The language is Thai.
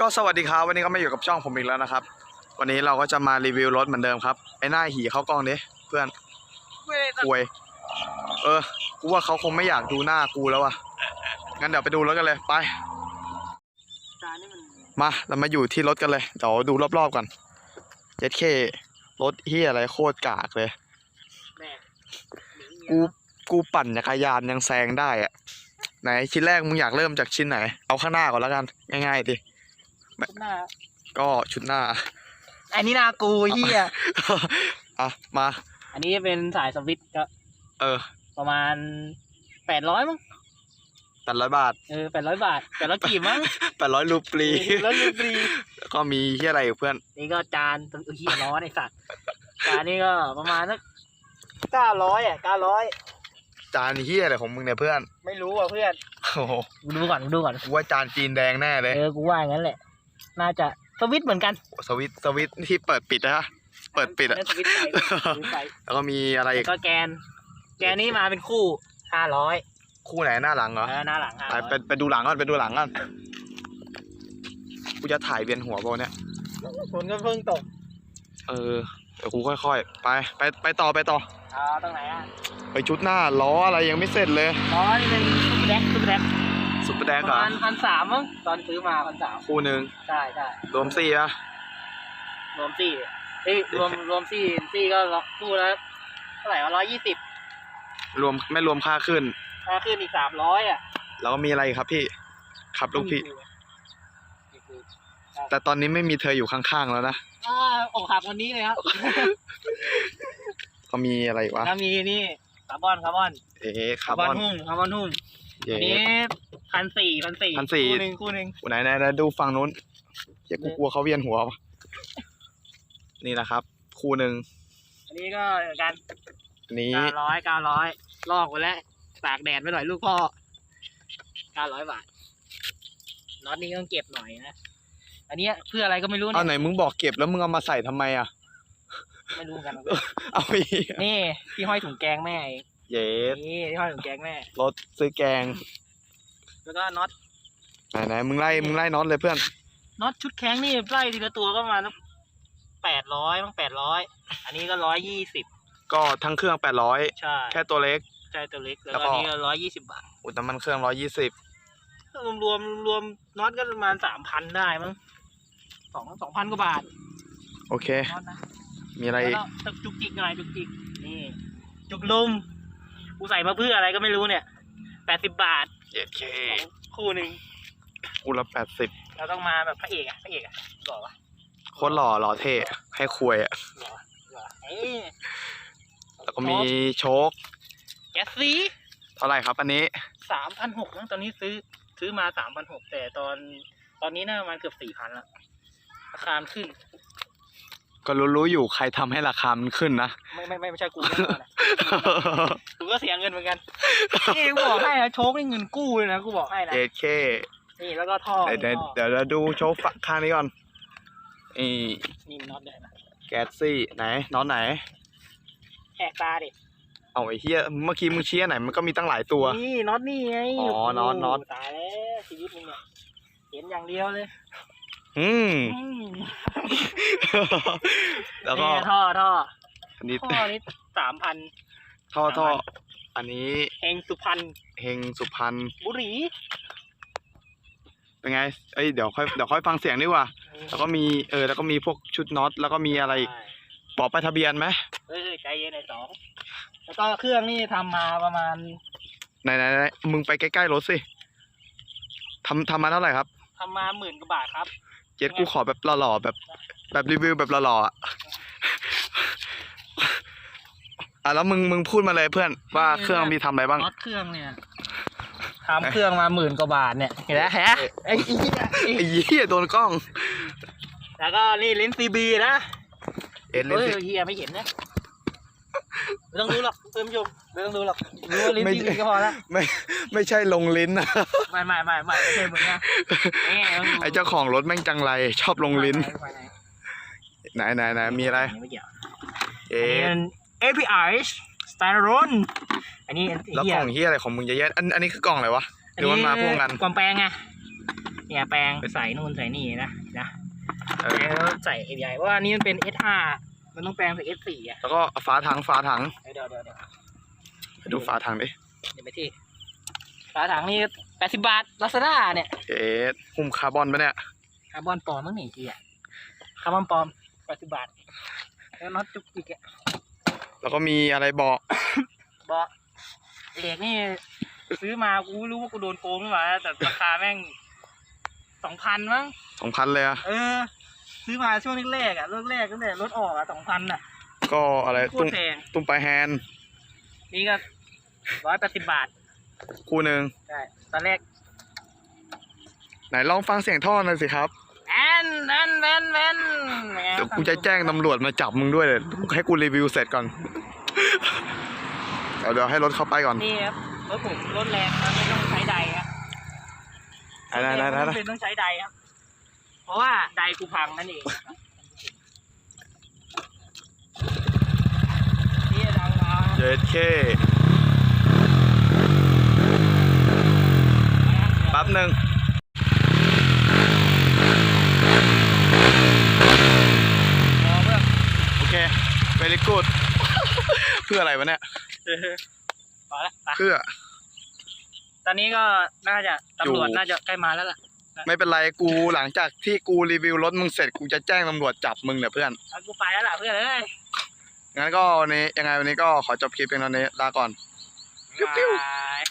ก็สวัสดีครับวันนี้ก็มาอยู่กับช่องผมอีกแล้วนะครับ วันนี้เราก็จะมารีวิวรถเหมือนเดิมครับไอ้หน้าหีเข้ากล้องดิเพื่อนควยเออกูว่าเขาคงไม่อยากดูหน้ากูแล้วว่ะงั้นเดี๋ยวไปดูรถกันเลยไปจานนี่มันมาเรามาอยู่ที่รถกันเลยเดี๋ยวดูรอบๆก่อนเจ็ดเครถเฮียอะไรโคตรกากเลยแม่หนีเมียกูกูปั่นจักรยานยังแซงได้อะไหนชิ้นแรกมึงอยากเริ่มจากชิ้นไหน เอาข้างหน้าก่อนแล้วกัน ง่ายๆดิ หน้า ก็ชุดหน้า อันนี้นากูเฮียอะมา อันนี้เป็นสายสวิตช์ก็ เออ ประมาณแปดร้อยมั้งแปดร้อยบาท เออแปดร้อยบาทแปดร้อยกี่มั้งแปดร้อยรูปลีแล้วลูฟรีแล้วก็มีที่อะไรอีกเพื่อน นี่ก็จานตัวเฮียร้อนไอสัตว์จานนี้ก็ประมาณสักเก้าร้อยอะเก้าร้อยจานเฮียอะไรของมึงเนี่ยเพื่อน ไม่รู้อะเพื่อนโอ้โหกูดูก่อนกูดูก่อนกูว่าจานจีนแดงแน่เลย เออ กูว่าอย่างนั้นแหละ น่าจะสวิตช์เหมือนกันสวิตช์สวิตช์ที่เปิดปิดนะฮะเปิดปิดอะนนั้นสวิตช์ไฟสวิตช์ไฟแล้วก็มีอะไรอีแล้กวก็แกน แกนนี้มาเป็นคู่ห้าร้อยคู่ไหนหน้าหลังเหรอเออหน้าหลังห้าไปร้อยไปไปดูหลังก่อนไปดูหลังก่อนกูจะถ่ายเวียนหัวโบเนี่ย ฝนก็เพิ่งตกเออเดี๋ยวกูค่อยๆ ไปไปไปต่อไปต่ออ๋อตรงไหนอะไปชุดหน้าล้ออะไรยังไม่เสร็จเลยอ๋อนี่เป็นซุปเปอร์แดก ซุปเปอร์แดกซุปเปอร์แดกประเหรอมาณพันสามมั้งตอนซื้อมาพันสามคู่หนึ่งใช่ใช่รวมสี่อะรวมซี่เฮ้ยรวมรวมซี่ซี่ก็คู่ละเท่าไหร่วะร้อยยี่สิบรวมไม่รวมค่าขึ้น ถ้าขึ้นอีกสามร้อยอะแล้วก็มีอะไรอีกครับพี่ ครับลูกพี่แต่ตอนนี้ไม่มีเธออยู่ข้างๆแล้วนะ อ่าอกหักวันนี้เลยครับ ก็มีอะไรอีกวะ แล้วมีนี่คาร์บอนคาร์บอนเอ๊ะคาร์บอนหุ้มคาร์บอนหุ้มเย้ อันนี้พันสี่พันสี่1,400คู่หนึ่งคู่หนึ่งไหนไหนไหนดูฝั่งนู้นเดี๋ยวกูกลัวเขาเวียนหัววะนี่นะครับ คู่หนึ่งอันนี้ก็เหมือนกันอันนี้เก้าร้อยเก้าร้อยลอกไปแล้วตากแดดไปหน่อยลูกพ่อเก้าร้อยบาทน็อตนี้ต้องเก็บหน่อยนะอันเนี้ยเพื่ออะไรก็ไม่รู้เอาไหนเนี่ยมึงบอกเก็บแล้วมึงเอามาใส่ทำไมอะไม่รู้เหมือนกัน เอาไปนี่ที่ห้อยถุงแกงแม่เอง เย้นี่ที่ห้อยถุงแกงแม่ รถซื้อแกง แล้วก็น็อตไหนไหนมึงไล่มึงไล่น็อตเลยเพื่อน น็อตชุดแข้งนี่ไล่ทีละตัวก็ประมาณแปดร้อยมั้งแปดร้อย อันนี้ก็ร้อยยี่สิบ ก็ทั้งเครื่องแปดร้อยใช่ แค่ตัวเล็ก ใช่ตัวเล็ก แล้วแล้วก็ก็อันนี้ก็ร้อยยี่สิบบาท อุยน้ำมันเครื่องร้อยยี่สิบรวมรวมรวมน็อตก็ประมาณสามพันได้มั้งสองสองพันกว่าบาท โอเคน็อตนะมีอะไรแล้วอีกก็จุกจิกหน่อยจุกจิก นี่ จุกลุม กูใส่มาเพื่ออะไรก็ไม่รู้เนี่ยแปดสิบบาทเจ็ดเคคู่หนึ่งกูละแปดสิบเราต้องมาแบบพระเอกอะพระเอกอะหล่อวะโคตรหล่อหล่อเท่ให้ควยอะหล่อหล่อเอ้ยแล้วก็มีโชคแก๊สซี่เท่าไหร่ครับอันนี้สามพันหกตอนนี้ซื้อ ซื้อมาสามพันหกแต่ตอนตอนนี้น่าประมาณเกือบสี่พันละราคามันขึ้น ก็รู้ๆอยู่ใครทำให้ราคามันขึ้นนะ ไม่ไม่ไม่ไม่ใช่กูแน่นอนอะกูก็เสียเงินเหมือนกันนี่กูบอกให้นะโชคนี่เงินกู้เลยนะกูบอกให้นะเจ็ดเคนี่แล้วก็ท่อเดี๋ยวนี่เดี๋ยวท่อเดี๋ยวเราดูโชว์ฝั่งข้างนี้ก่อนนี่นี่น็อตเลยนะแก๊สซี่ไหนน็อตไหน แหกตาดิเอาไอ้เหี้ยเมื่อกี้มึงเชี้ไหนมันก็มีตั้งหลายตัว นี่น็อตนี่ไงอ๋อน็อตน็อต ตายแล้วชีวิตมึงเนี่ยเห็นอย่างเดียวเลย อืมอืม แล้วก็นี่ท่อท่ออันนี้ท่อนี้สามพันท่อท่อสามพันอันนี้เฮงสุพรรณเฮงสุพรรณบุรีเป็นไงเอ้ยเดี๋ยวค่อยเดี๋ยวค่อยฟังเสียงดีกว่า แล้วก็มีเออ แล้วก็มีพวกชุดน็อต แล้วก็มีอะไรอีกใช่บอกไปายทะเบียนไหมเฮ้ยใจเย็นไอ้สองแล้วก็เครื่องนี่ทำมาประมาณไหนไหนไหนมึงไปใกล้ๆรถสิทำทำมาเท่าไหร่ครับทำมาหมื่นกว่าบาทครับ เจ็ดกูขอแบบหล่อๆแบบ แบบรีวิวแบบหล่อๆอะอะแล้วมึงมึงพูดมาเลยเพื่อนว่าเครื่องมีทำอะไรบ้าง น็อตเครื่องเนี่ยทำเครื่องมาหมื่นกว่าบาทเนี่ยเห็นไหมฮะไอ้เหี้ยไอ้เหี้ยโดนกล้องแล้วก็นี่ลิ้นซีบีนะเอ็นเลเฮ้นยสิเฮียไม่เห็นนะ ไม่ต้องดูหรอกเพื่อนผู้ชมไม่ต้องดูหรอกรู้ว่าลิ้นซีบีก็พอละไม่ไม่ใช่ลงลิ้นนะไม่ไม่ไม่ไม่ไม่ใช่มึงนะนี่ต้งดูไอ้เจ้าของรถแม่งจังไร ชอบลงลิ้น ไปไหนไหนไหนไหนมีอะไร ไม่เกี่ยวเอ๊อันะนี้เป็น API s t y r o n อันนี้แล้วเหี้กยล่องเหี้ยอะไรของมึงเยอะแยะอันอันนี้คือกล่องอะไรวะหรือมันมาพ่วงกันกล่องแปลงไงเนี่ยแปลงใส่นู่นใส่นี่นะนะเอแปลองแล้วใส่ใหญ่เพราะว่าอันนี้มันเป็น S5 มันต้องแปลงใส่ S4 อะแล้วก็ฝาถังฝาถังเดี๋ยวเดี๋ยวเดี๋ยวไปดูฝาถังดิเดี๋ยวไปที่ฝาถังนี่แปดสิบบาทลาซาด้าเนี่ยเอ๊ะหุ้มคาร์บอนปะเนี่ยคาร์บอนปลอมมั้งหนึ่งทีอะคาร์บอนปลอมแปดสิบบาทแล้วน็อตจุกจิกอะแล้วก็มีอะไรบอกเบาะเหล็กนี่ ซื้อมากูไม่รู้ว่ากูโดนโกงหรือเปล่าแต่ราคาแม่งสองพันมั้งสองพันเลยอะเออ ซื้อมาช่วงแรกๆอะแรกๆตั้งแต่รถออกอะสองพันอะ ก็อะไรโคตุ้ตมรแพงตุ้มปลายแฮนด์นี่ก็ร้อยแปดสิบบาทคู่หนึ่งใช่ตอนแรกไหนลองฟังเสียงท่อหน่อยสิครับแอนแอนแอนแอนเดี๋ยวกูจะแจ้งตำรวจมาจับมึงด้วยเลยให้กูรีวิวเสร็จก่อน เดี๋ยวเดี๋ยวให้รถเข้าไปก่อนนี่ครับรถผมรถแรงมันไม่ต้องใช้ใดครับไหนไหนไหนไหนไม่จำเป็นต้องใช้ใดครับ เพราะว่าใดกูพังนั่นเองนี่ดังมาเย็ดเคแป๊บหนึ่งพอเพื่อนโอเค very good เพื่ออะไรวะเนี่ย พอละไปเพื่อ ตอนนี้ก็น่าจะตำรวจอยู่น่าจะใกล้มาแล้วล่ะ ไม่เป็นไรกูหลังจากที่กูรีวิวรถมึงเสร็จกูจะแจ้งตำรวจจับมึงเนี่ยเพื่อนเอากูไปแล้วล่ะเพื่อนเอ้ยงั้นก็วันนี้ยังไงวันนี้ก็ขอจบคลิปเพียงเท่านี้ลาก่อน ปิ้วปิ้ว บาย